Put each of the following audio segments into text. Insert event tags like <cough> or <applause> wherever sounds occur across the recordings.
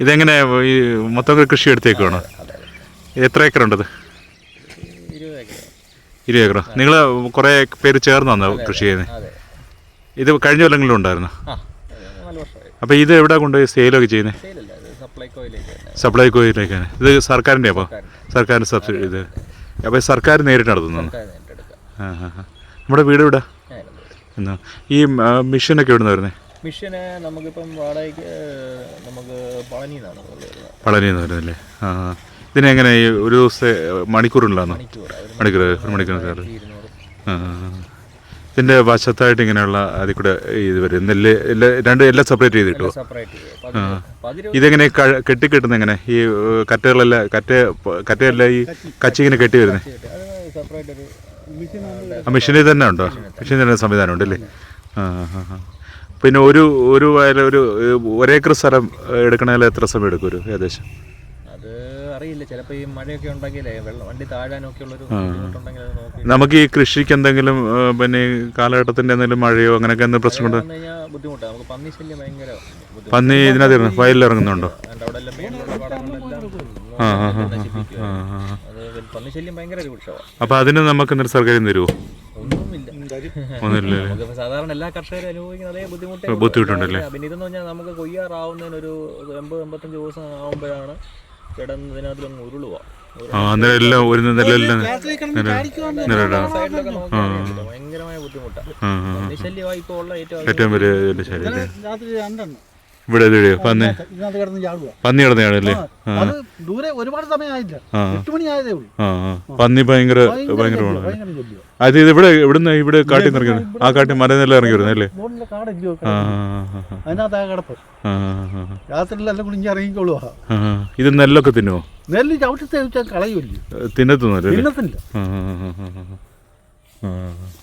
ഇതെങ്ങനെ ഈ മൊത്തം കൃഷി എടുത്തേക്കാണോ എത്ര ഏക്കർ. ഉണ്ടത് ഇരുപത് ഏക്കറോ? നിങ്ങൾ കുറേ പേര് ചേർന്നാണോ കൃഷി ചെയ്യുന്നത് ഇത് കഴിഞ്ഞ കൊല്ലങ്ങളിലും ഉണ്ടായിരുന്നു? അപ്പോൾ ഇത് എവിടെ കൊണ്ടുപോയി? സെയിലൊക്കെ ചെയ്യുന്നത് സപ്ലൈകോയിലേക്കാണ് ഇത് സർക്കാരിന്റെ അപ്പോൾ സർക്കാരിന്റെ. സബ്സിഡി ഇത്. അപ്പോൾ സർക്കാർ നേരിട്ട് നടത്തുന്നു ആ ആ ആ. നമ്മുടെ വീട് ഇവിടെ എന്നാ ഈ മെഷീനൊക്കെ മിഷനൊക്കെ എവിടെ നിന്ന് വരുന്നത് മിഷന് നമുക്കിപ്പം വാടകയ്ക്ക് നമുക്ക് പളനി നിന്നാണ് പളനി വരുന്നല്ലേ ആ. ഇതിനെ ഇതിനെങ്ങനെ ഒരു ദിവസത്തെ മണിക്കൂറുള്ളതാണോ മണിക്കൂർ ഒരു മണിക്കൂർ കയറി. ഇതിന്റെ വശത്തായിട്ട് ഇങ്ങനെയുള്ള അതിൽ കൂടെ ഇത് വരും. നെല്ല് എല്ലാ രണ്ട് എല്ലാം സെപ്പറേറ്റ് ചെയ്ത് കിട്ടുമോ ഇതെങ്ങനെ കെട്ടിക്കെട്ടുന്ന എങ്ങനെ? ഈ കറ്റകളെല്ലാം കറ്റ കറ്റയെല്ലാം ഈ കച്ചി ഇങ്ങനെ കെട്ടി വരുന്നത്? സെപ്പറേറ്റ് ഒരു ആ മെഷീനിൽ തന്നെ ഉണ്ടോ? മെഷീനിൽ തന്നെ. സംവിധാനം ഉണ്ടല്ലേ ആ ആ ആ. പിന്നെ ഒരു ഒരു വയൽ ഒരു ഒരേ ഒരേക്കർ സ്ഥലം എടുക്കണേൽ എത്ര സമയം എടുക്കും ഒരു ഏകദേശം? അത് അറിയില്ല. ചിലപ്പോൾ ഈ മഴയൊക്കെ ഉണ്ടെങ്കിലേ വെള്ളം വണ്ടി താഴാനൊക്കെ ഉള്ളൊരു ബുദ്ധിമുട്ടുണ്ടെങ്കിൽ അത് നോക്കി നമുക്ക് ഈ കൃഷിക്ക് എന്തെങ്കിലും പിന്നെ ഈ കാലഘട്ടത്തിന്റെ എന്തെങ്കിലും മഴയോ അങ്ങനെയൊക്കെ എന്തെങ്കിലും പ്രശ്നം കൊണ്ട് വന്നു കഴിഞ്ഞാൽ ബുദ്ധിമുട്ടാണ് നമുക്ക് പന്നി ശല്യം ഭയങ്കര ബുദ്ധിമുട്ടാണ് പന്നി ഇതിനകത്ത് വയലിൽ ഇറങ്ങുന്നുണ്ടോ അതിന്റെ അവിടെ എല്ലാം ആ ആ ആ നശിപ്പിക്കും ആ ആ അത് പന്നി ശല്യം ഭയങ്കര രൂക്ഷമാണ് അപ്പോൾ അതിന് നമുക്ക് എന്തൊരു സർക്കാരും തരുമോ സാധാരണ എല്ലാ കർഷകരും അനുഭവിക്കുന്ന അതേ ബുദ്ധിമുട്ട് ബുദ്ധിമുട്ടുണ്ടല്ലേ? പിന്നെ ഇതെന്ന് പറഞ്ഞാൽ നമുക്ക് കൊയ്യാറാവുന്നതിന് ഒരു എൺപത് എൺപത്തഞ്ച് ദിവസം ആവുമ്പോഴാണ് കിടന്നതിനകത്തിലൊന്ന് ഉരുളുക. ആ അന്നേരം എല്ലാം ഒരു ഭയങ്കരമായ ബുദ്ധിമുട്ടാണ് ശല്യമായി ഇപ്പോൾ ഉള്ള ഏറ്റവും വലിയ രാത്രി രണ്ടെണ്ണം. ഇവിടെ പന്നി ഇതിനകത്ത് കിടന്ന് ചാടുക പന്നി കിടന്നയാണല്ലേ ആ അത് ദൂരെ ഒരുപാട് സമയമായില്ല എട്ട് മണി ആയതേ ഉള്ളൂ. പന്നി ഭയങ്കര ഭയങ്കര ഭയങ്കരമാണ്. അത് ഇത് ഇവിടെ ഇവിടുന്ന് ഇവിടെ കാട്ടിൽ നിന്ന് ഇറങ്ങി ആ കാട്ടിൽ മരനെല്ലാം ഇറങ്ങി വരുന്നത് അല്ലേ അതിനകത്ത് ആ കിടപ്പ് രാത്രിയിലെല്ലാം കുളിഞ്ഞ് ഇറങ്ങിക്കോളൂ ഇത് നെല്ലൊക്കെ തിന്നോ നെല്ല് ചവിട്ടി തേച്ചാൽ കളയുമല്ലോ തിന്നത്തുന്നല്ലേ തിന്നത്തില്ല.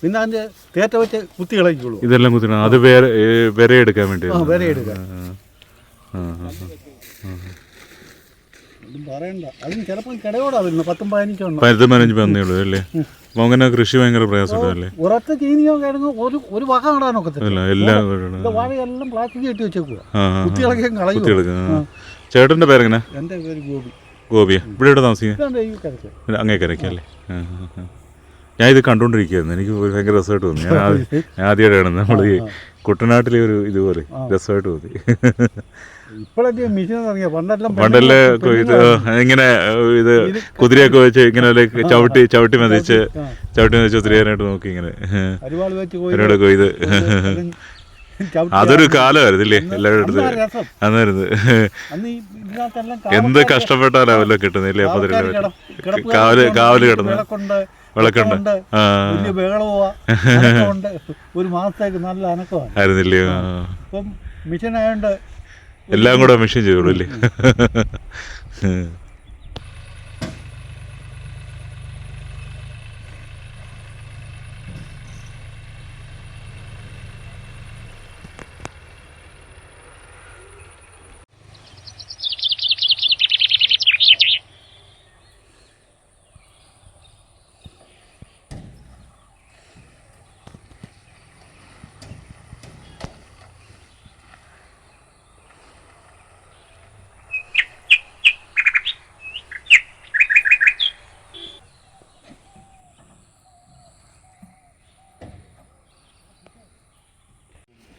പിന്നെ അതിന്റെ തേറ്റ വെച്ച് കുത്തി കളയിക്കോളൂ ഇതെല്ലാം കുത്തി അത് വേറെ വിര എടുക്കാൻ വേണ്ടി വേറെ വിര എടുക്കാൻ പറയണ്ട. അതിന് ചിലപ്പോൾ കിടയോടാ വരുന്നത് പത്തും പതിനഞ്ചെണ്ണം പരുത്ത പതിനഞ്ച് പന്നിയുള്ളൂ അല്ലേ? അപ്പോൾ അങ്ങനെ കൃഷി ഭയങ്കര പ്രയാസമുണ്ടല്ലേ ഒരൊറ്റ ചീനിയോ കിഴങ്ങോ ഒരു ഒരു വക നടാനൊക്കെ അല്ല എല്ലാം വാഴയെല്ലാം പ്ലാസ്റ്റിക് കെട്ടി വെച്ചേക്കുക ആ ആ, ആ. കുത്തികളൊക്കെ കളയുക കുത്തിയെടുക്കുക ആ. ചേട്ടന്റെ പേരെങ്ങനെ? എന്റെ പേര് ഗോപി. ഗോപിയ. ഇവിടെ ഇവിടെ താമസിക്കുക ആ. ഞാൻ ഇത് കണ്ടുകൊണ്ടിരിക്കുകയായിരുന്നു എനിക്ക് ഭയങ്കര രസമായിട്ട് തോന്നി. ഞാൻ ആദ്യമായിട്ടാണ് നമ്മൾ ഈ കുട്ടനാട്ടിലെ ഒരു ഇതുപോലെ രസമായിട്ട് തോന്നി. ഇപ്പോഴല്ലേ മെഷീൻ ഇറങ്ങിയ. പണ്ടെല്ലാം പണ്ടല്ലേ ഇത് ഇങ്ങനെ ഇത് കുതിരയൊക്കെ വെച്ച് ഇങ്ങനെ ചവിട്ടി ചവിട്ടി മതിച്ച് ചവിട്ടി മതിച്ച് ഒത്തിരിയാനായിട്ട് നോക്കി ഇങ്ങനെ. ഒരുപാട് കൊയ്ത് അതൊരു കാലമായിരുന്നു ഇല്ലേ എല്ലാവരുടെ അടുത്ത്. അന്നായിരുന്നു. എന്ത് കഷ്ടപ്പെട്ടാലും അവല്ലോ കിട്ടുന്നില്ലേ അപ്പൊ കാവൽ കാവൽ കിടന്ന്. വിളക്കുണ്ട്, <laughs> ഒരു മാസത്തേക്ക് നല്ല അനക്കമാണ്. ആയിരുന്നില്ലേ ആ. ഇപ്പം മിഷൻ ആയതുകൊണ്ട് എല്ലാം കൂടെ മെഷീൻ ചെയ്തോളൂ അല്ലേ?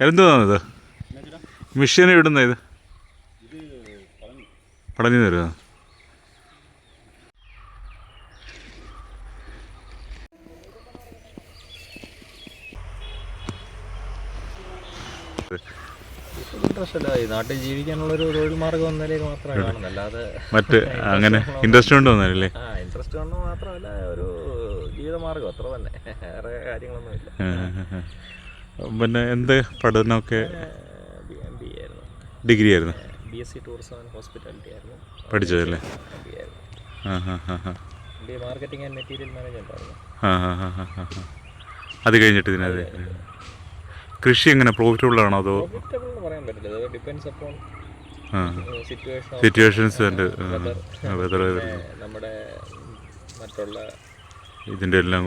എന്തുവാണ് മിഷീൻ മെഷീൻ ഇടുന്ന ഇത്? പടഞ്ഞു അല്ല നാട്ടിൽ ജീവിക്കാനുള്ള ഒരു തൊഴിൽ മാർഗം എന്നതിലേക്ക് മാത്രമേ കാണുന്നത് അല്ലാതെ മറ്റ് <laughs> അങ്ങനെ ഇൻട്രസ്റ്റ് കൊണ്ട് വന്നാലല്ലേ ആ ഇൻട്രസ്റ്റ് കൊണ്ട് മാത്രമല്ല ഒരു ജീവിതമാർഗം അത്ര തന്നെ. വേറെ കാര്യങ്ങളൊന്നുമില്ല. പിന്നെ എന്ത് പഠനമൊക്കെ? ഡിഗ്രി ആയിരുന്നു. B S C tourism and hospitality ആയിരുന്നു. പഠിച്ചതല്ലേ മാർക്കറ്റിംഗ് ആൻഡ് മെറ്റീരിയൽ മാനേജ്മെന്റ് ആയിരുന്നു അത് കഴിഞ്ഞിട്ട് ഇതിനകത്ത് കൃഷി എങ്ങനെ? പ്രോഫിറ്റബിൾ ആണോ അതോ? പറയാൻ പറ്റില്ല. അത് depends upon situation situations weather നമ്മുടെ മറ്റുള്ള ഇതിന്റെ എല്ലാം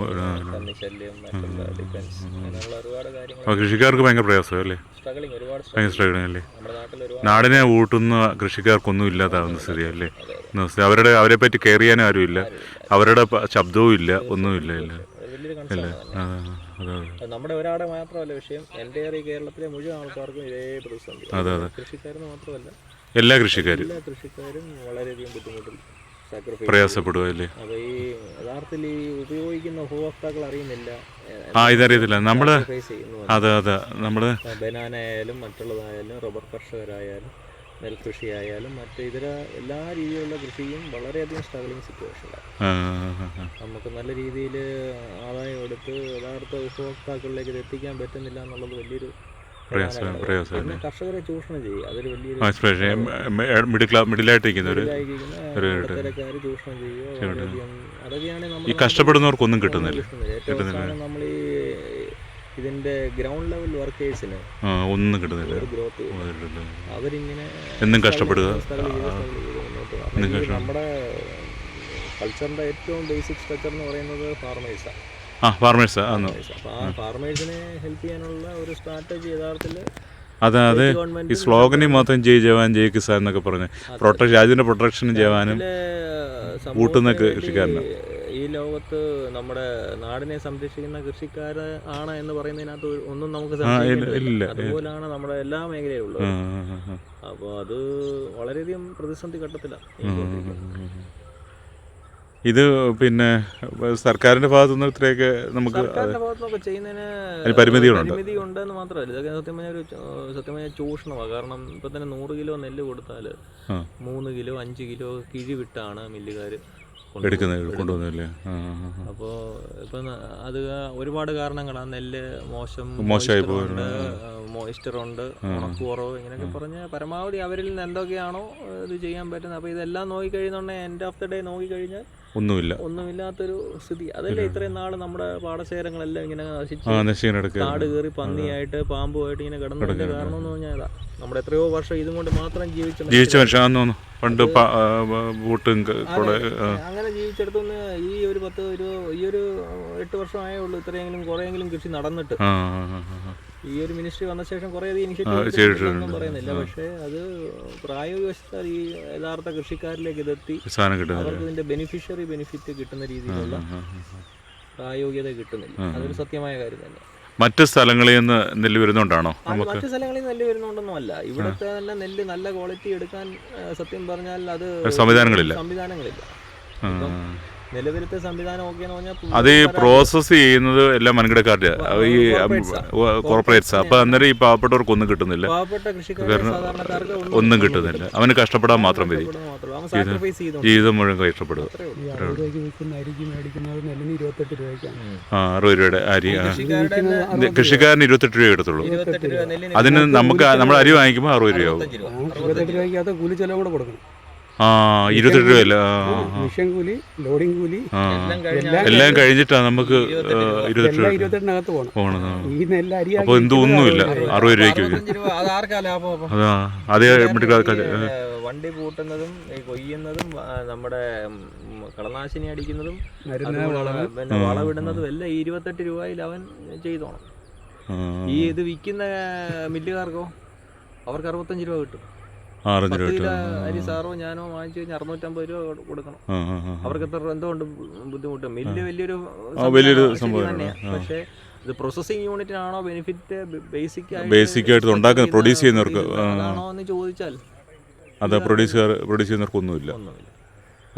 കൃഷിക്കാർക്ക് ഭയങ്കര പ്രയാസം അല്ലേ ഭയങ്കര സ്ട്രഗിളിംഗ് അല്ലേ? നാടിനെ ഊട്ടുന്ന കൃഷിക്കാർക്കൊന്നും ഇല്ലാതാവുന്ന സ്ഥിതിയല്ലേ? അവരുടെ അവരെ പറ്റി കെയർ ചെയ്യാനും ആരുമില്ല അവരുടെ ശബ്ദവും ഇല്ല ഒന്നുമില്ല ഇല്ല അത് നമ്മുടെ ഒരാടെ മാത്രമല്ല വിഷയം. എന്റെ കേരളത്തിലെ മുഴുവൻ ആൾക്കാർക്കും ഇതേ പ്രതിസന്ധി. അതെ, അതെ. കൃഷിക്കാരെന്ന് മാത്രമല്ല എല്ലാ കൃഷിക്കാരും. എല്ലാ കൃഷിക്കാരും വളരെയധികം ബുദ്ധിമുട്ടിൽ. സാക്രിഫൈസ് പ്രയാസപ്പെടുക അപ്പോൾ ഈ യഥാർത്ഥത്തിൽ ഈ ഉപയോഗിക്കുന്ന ഉപഭോക്താക്കൾ അറിയുന്നില്ല. ആ ഇതറിയത്തില്ല. നമ്മൾ ഫേസ് ചെയ്യുന്നു അതെ. അതെ നമ്മൾ ബനാന ആയാലും മറ്റുള്ളതായാലും റബ്ബർ കർഷകരായാലും നെൽകൃഷി ആയാലും മറ്റ് ഇതര എല്ലാ രീതിയിലുള്ള കൃഷിയും വളരെയധികം സ്ട്രഗിളിങ് സിറ്റുവേഷനാണ് നമുക്ക് നല്ല രീതിയിൽ ആദായം എടുത്ത് യഥാർത്ഥ ഉപഭോക്താക്കളിലേക്ക് ഇത് എത്തിക്കാൻ പറ്റുന്നില്ല എന്നുള്ളത് വലിയൊരു കർഷകരെ ചൂഷണം ചെയ്യുക അതൊരു വലിയ മിഡിൽ ക്ലാസ് മിഡിലായിട്ടിരിക്കുന്നവർ ഒരു ചൂഷണം ചെയ്യുക ഈ കഷ്ടപ്പെടുന്നവർക്കൊന്നും കിട്ടുന്നില്ല. കിട്ടുന്നില്ല. നമ്മൾ ഈ ഇതിന്റെ ഗ്രൗണ്ട് ലെവൽ വർക്കേഴ്സിന് ഒന്നും കിട്ടുന്നില്ല. ഗ്രോത്ത് അവരിങ്ങനെ എന്നും കഷ്ടപ്പെടുക. നമ്മുടെ കൾച്ചറിന്റെ ഏറ്റവും ബേസിക് സ്ട്രക്ചർ എന്ന് പറയുന്നത് ഫാർമേഴ്സാണ് ഫാർമേഴ്സ് അപ്പോൾ ആ ഫാർമേഴ്സിനെ ഹെൽപ്പ് ചെയ്യാനുള്ള ഒരു സ്ട്രാറ്റജി യഥാർത്ഥത്തിൽ അതെ അതെ ഈ സ്ലോഗനിൽ മാത്രം ജയ് ജവാൻ ജയ് കിസാൻ എന്നൊക്കെ പറഞ്ഞ്. പ്രൊട്ടക്ഷൻ രാജ്യത്തിന്റെ പ്രൊട്ടക്ഷനും ജവാനും കൂട്ടുന്ന കൃഷിക്കാരനും. ഈ ലോകത്ത് നമ്മുടെ നാടിനെ സംരക്ഷിക്കുന്ന കൃഷിക്കാർ ആണ് എന്ന് പറയുന്നതിനകത്ത് ഒന്നും നമുക്ക് ഇല്ല. അതുപോലാണ് നമ്മുടെ എല്ലാ മേഖലയിലുള്ളത്. അപ്പോൾ അത് വളരെയധികം പ്രതിസന്ധി ഘട്ടത്തിലാണ് ഇത് പിന്നെ സർക്കാരിന്റെ ഭാഗത്തുനിന്ന് ഇത്രയൊക്കെ നമുക്ക് അതിന് പരിമിതികളുണ്ട്. പരിമിതി ഉണ്ടെന്ന് മാത്രമല്ല. ഇതൊക്കെ സത്യമായ ഒരു സത്യമായ ചൂഷണമാണ് കാരണം ഇപ്പൊ തന്നെ നൂറ് കിലോ നെല്ല് കൊടുത്താൽ. മൂന്ന് കിലോ അഞ്ച് കിലോ കിഴി വിട്ടാണ് മില്ലുകാർ എടുക്കുന്നത് കൊണ്ടുവന്നില്ലേ. അപ്പോൾ ഇപ്പം അത് ഒരുപാട് കാരണങ്ങളാണ് നെല്ല് മോശം മോശമായി മോയിസ്ചർ ഉണ്ട് ഉണക്കുറവ് ഇങ്ങനെയൊക്കെ പറഞ്ഞ് പരമാവധി അവരിൽ നിന്ന് എന്തൊക്കെയാണോ ഇത് ചെയ്യാൻ പറ്റുന്നത്. അപ്പോൾ ഇതെല്ലാം നോക്കിക്കഴിയുന്നുണ്ടെങ്കിൽ എൻഡ് ഓഫ് ദ ഡേ നോക്കിക്കഴിഞ്ഞാൽ ഒന്നുമില്ല. ഒന്നുമില്ലാത്തൊരു സ്ഥിതി. അതല്ലേ ഇത്രയും നാൾ നമ്മുടെ പാടശേഖരങ്ങളെല്ലാം ഇങ്ങനെ നശിച്ചു കാട് കയറി പന്നിയായിട്ട് പാമ്പുമായിട്ട് ഇങ്ങനെ കിടന്നതിന്റെ കാരണം എന്ന് പറഞ്ഞാൽ അതാ നമ്മുടെ എത്രയോ വർഷം ഇതും കൊണ്ട് മാത്രം ജീവിച്ച ജീവിച്ച മനുഷ്യൻ പണ്ട് ബൂട്ടും അങ്ങനെ ജീവിച്ചെടുത്തുനിന്ന് ഈ ഒരു പത്ത് ഒരു ഈ ഒരു എട്ട് വർഷമായേ ഉള്ളൂ ഇത്രയെങ്കിലും കുറെയെങ്കിലും കൃഷി നടന്നിട്ട്. ഈ ഒരു മിനിസ്ട്രി വന്ന ശേഷം കുറേ. ഇനിഷ്യേറ്റീവ് പറയുന്നില്ല. പക്ഷേ അത് പ്രായോഗിക വശത്താൽ ഈ യഥാർത്ഥ കൃഷിക്കാരിലേക്ക് ഇതെത്തി. അവർക്ക് ഇതിന്റെ ബെനിഫിഷ്യറി ബെനിഫിറ്റ് കിട്ടുന്ന രീതിയിലുള്ള. പ്രായോഗികത കിട്ടുന്നില്ല. അതൊരു സത്യമായ കാര്യം തന്നെ. മറ്റ് സ്ഥലങ്ങളിൽ നിന്ന് നെല്ല് വരുന്നുണ്ടാണോ മറ്റു സ്ഥലങ്ങളിൽ നിന്ന് നെല്ല് വരുന്നുണ്ടെന്നും അല്ല ഇവിടുത്തെ തന്നെ നെല്ല് നല്ല ക്വാളിറ്റി എടുക്കാൻ സത്യം പറഞ്ഞാൽ അത് സംവിധാനങ്ങളില്ല. സംവിധാനങ്ങളില്ല. നിലവിലത്തെ സംവിധാനം ഒക്കെ എന്ന് പറഞ്ഞാൽ അത് ഈ പ്രോസസ്സ് ചെയ്യുന്നത് എല്ലാം വൻകിടക്കാരുടെ ഈ കോർപ്പറേറ്റ്സ് അപ്പൊ അന്നേരം ഈ പാവപ്പെട്ടവർക്കൊന്നും കിട്ടുന്നില്ല. പാവപ്പെട്ട കൃഷിക്കാർക്ക് സാധാരണക്കാർക്ക് ഒന്നും കിട്ടുന്നില്ല. അവന് കഷ്ടപ്പെടാൻ മാത്രം മതി. ജീവിതം മുഴുവൻ കഷ്ടപ്പെടുക ആ അറുപത് രൂപയുടെ അരി കൃഷിക്കാരന് ഇരുപത്തെട്ട് രൂപ. എടുത്തുള്ളൂ അതിന് നമുക്ക് നമ്മൾ അരി വാങ്ങിക്കുമ്പോൾ അറുപത് രൂപയാവും. കൂലി ചെലവ് കൂടെ കൊടുക്കണം. ഇരുപത്തെട്ട് രൂപയല്ല? മിഷൻ കൂലി ലോഡിംഗ് കൂലി എല്ലാം കഴിഞ്ഞ എല്ലാം എല്ലാം കഴിഞ്ഞിട്ടാണ് നമുക്ക് ഇരുപത്തെട്ട് എല്ലാം രൂപ ഇരുപത്തെട്ടിനകത്ത് പോകണം ഈ നെല്ല അരി അപ്പോൾ എന്തും ഒന്നുമില്ല. അറുപത് രൂപയ്ക്ക് അത് അതാ വണ്ടി കൂട്ടുന്നതും കൊയ്യുന്നതും നമ്മുടെ കളനാശിനി അടിക്കുന്നതും പിന്നെ വളവിടുന്നതും എല്ലാം ഇരുപത്തെട്ട് രൂപയിൽ അവൻ ചെയ്തോണം. ഈ ഇത് വിൽക്കുന്ന മില്ലുകാർക്കോ? അവർക്ക് അറുപത്തഞ്ച് രൂപ കിട്ടും. ആറഞ്ച് രൂപ കിലോ അരി സാറോ ഞാനോ വാങ്ങിച്ചു കഴിഞ്ഞാൽ അറുന്നൂറ്റമ്പത് രൂപ കൊടുക്കണം. അവർക്ക് എത്ര എന്തുകൊണ്ട് ബുദ്ധിമുട്ട്? മില്ല് വലിയൊരു വലിയൊരു സംഭവം. പക്ഷേ ഇത് പ്രോസസ്സിംഗ് യൂണിറ്റിനാണോ ബെനിഫിറ്റ് ബേസിക് ബേസിക് ആയിട്ട് പ്രൊഡ്യൂസ് ചെയ്യുന്നവർക്ക്. അതാണോ എന്ന് ചോദിച്ചാൽ അത് പ്രൊഡ്യൂസർ പ്രൊഡ്യൂസ് ചെയ്യുന്നവർക്കൊന്നുമില്ല ഒന്നുമില്ല.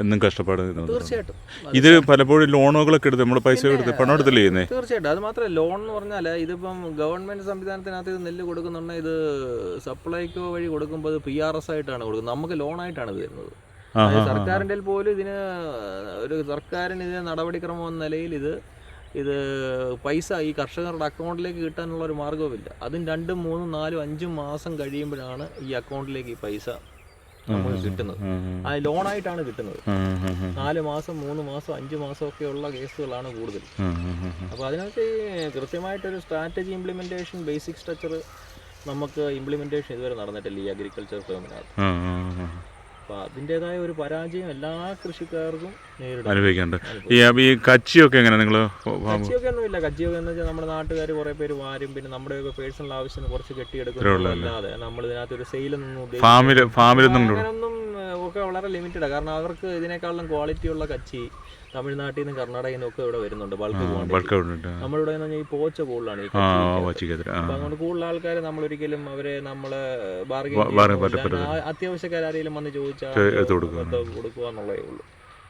എന്നും കഷ്ടപ്പാട് തീർച്ചയായിട്ടും. ഇത് പലപ്പോഴും ലോണുകളൊക്കെ എടുത്ത് നമ്മൾ പൈസ എടുത്ത് പണം എടുത്തില്ല തീർച്ചയായിട്ടും. അത് മാത്രമല്ല ലോൺ എന്ന് പറഞ്ഞാൽ ഇതിപ്പം ഗവൺമെന്റ് സംവിധാനത്തിനകത്ത് ഇത് നെല്ല് കൊടുക്കുന്നുണ്ടെങ്കിൽ ഇത് സപ്ലൈക്കോ വഴി കൊടുക്കുമ്പോൾ അത് പി ആർ എസ് ആയിട്ടാണ് കൊടുക്കുന്നത്. നമുക്ക് ലോൺ ആയിട്ടാണ് ഇത് തരുന്നത് സർക്കാരിന്റെ പോലും ഇതിന് ഒരു സർക്കാരിന് ഇതിന് നടപടിക്രമം എന്ന നിലയിൽ ഇത് ഇത് പൈസ ഈ കർഷകരുടെ അക്കൗണ്ടിലേക്ക് കിട്ടാനുള്ള ഒരു മാർഗവുമില്ല. അതും രണ്ടും മൂന്നും നാലും അഞ്ചും മാസം കഴിയുമ്പോഴാണ് ഈ അക്കൗണ്ടിലേക്ക് ഈ പൈസ നമുക്ക് കിട്ടുന്നത്. ആ, ലോണായിട്ടാണ് കിട്ടുന്നത്. നാല് മാസം മൂന്ന് മാസം അഞ്ച് മാസം ഒക്കെ ഉള്ള കേസുകളാണ് കൂടുതൽ. അപ്പോൾ അതിനകത്ത് കൃത്യമായിട്ടൊരു സ്ട്രാറ്റജി ഇംപ്ലിമെന്റേഷൻ ബേസിക് സ്ട്രക്ചർ നമുക്ക് ഇംപ്ലിമെന്റേഷൻ ഇതുവരെ നടന്നിട്ടില്ല ഈ അഗ്രികൾച്ചർ ഫേമിനകത്ത്. അപ്പോൾ അതിന്റെതായ ഒരു പരാജയം എല്ലാ കൃഷിക്കാർക്കും നേരിടും. അനുഭവിക്കേണ്ട ഈ ഈ കച്ചിയൊക്കെ എങ്ങനെ നിങ്ങൾ കച്ചിയൊക്കെ ഒന്നുമില്ല കച്ചിയൊക്കെ എന്ന് വെച്ചാൽ നമ്മുടെ നാട്ടുകാർ കുറേ പേര് വാരും. പിന്നെ നമ്മുടെ ഒക്കെ പേഴ്സണൽ ആവശ്യത്തിന് കുറച്ച് കെട്ടിയെടുക്കുന്നതല്ലാതെ നമ്മൾ ഇതിനകത്ത് ഒരു സെയിലൊന്നും ഫാമിൽ ഫാമിലൊന്നും ഒക്കെ വളരെ ലിമിറ്റഡാണ് കാരണം അവർക്ക് ഇതിനേക്കാളും ക്വാളിറ്റി ഉള്ള കച്ചി തമിഴ്നാട്ടിൽ നിന്ന് കർണാടകയിൽ നിന്നും ഒക്കെ ഇവിടെ വരുന്നുണ്ട്. ബൾക്ക് നമ്മളിവിടെ ഈ പോച്ച കൂടുതലാണ് ഈ കച്ചി അപ്പൊ അതുകൊണ്ട് കൂടുതൽ ആൾക്കാർ നമ്മൾ ഒരിക്കലും അവരെ നമ്മൾ ബാർഗെയിൻ. അത്യാവശ്യക്കാരെങ്കിലും വന്ന് ചോദിച്ചാൽ കൊടുക്കുക. എന്നുള്ളതേ ഉള്ളൂ.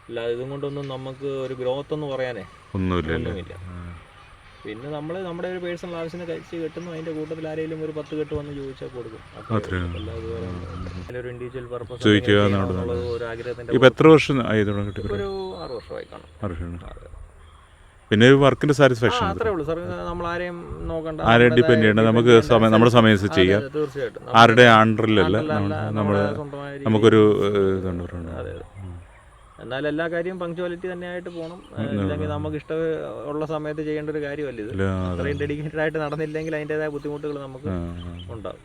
അല്ലാതെ ഇതും കൊണ്ടൊന്നും നമുക്ക് ഒരു ഗ്രോത്ത് എന്ന് പറയാനേ ഒന്നുമില്ല പിന്നെ നമ്മൾ നമ്മുടെ ഒരു പേഴ്സണൽ ആവശ്യത്തിന് കഴിച്ച് കിട്ടുന്നു അതിന്റെ കൂട്ടത്തിൽ ആരെങ്കിലും ഒരു പത്ത് കെട്ട് വന്ന് ചോദിച്ചാൽ കൊടുക്കും. ഒരു ഇൻഡിവിജ്വൽ പർപ്പസ് ഒരു ആഗ്രഹത്തിന്റെ ഇപ്പം എത്ര വർഷം ആയി ഒരു ആറ് വർഷമായി കാണും. പിന്നെ വർക്കിന്റെ സാറ്റിസ്ഫാക്ഷൻ അത്രേ ഉള്ളൂ. സാർ നമ്മൾ ആരെയും നോക്കണ്ട. ആരെയും ഡിപെൻഡ് ഡിപ്പെൻഡ് ചെയ്യണ്ട? നമുക്ക് സമയം നമ്മുടെ സമയം അതെ, ചെയ്യാം. തീർച്ചയായിട്ടും. ആരുടെ അല്ല, നമ്മൾ നമുക്കൊരു ഇതുണ്ട്. അതെ അതെ. എന്നാൽ എല്ലാ കാര്യവും പങ്ക്ച്വാലിറ്റി തന്നെയായിട്ട് പോകണം ഇല്ലെങ്കിൽ നമുക്ക് ഇഷ്ടം ഉള്ള സമയത്ത് ചെയ്യേണ്ട ഒരു കാര്യമല്ല ഇത്. അത്രയും ഡെഡിക്കേറ്റഡ് ആയിട്ട് നടന്നില്ലെങ്കിൽ അതിന്റെതായ ബുദ്ധിമുട്ടുകൾ നമുക്ക്. ഉണ്ടാകും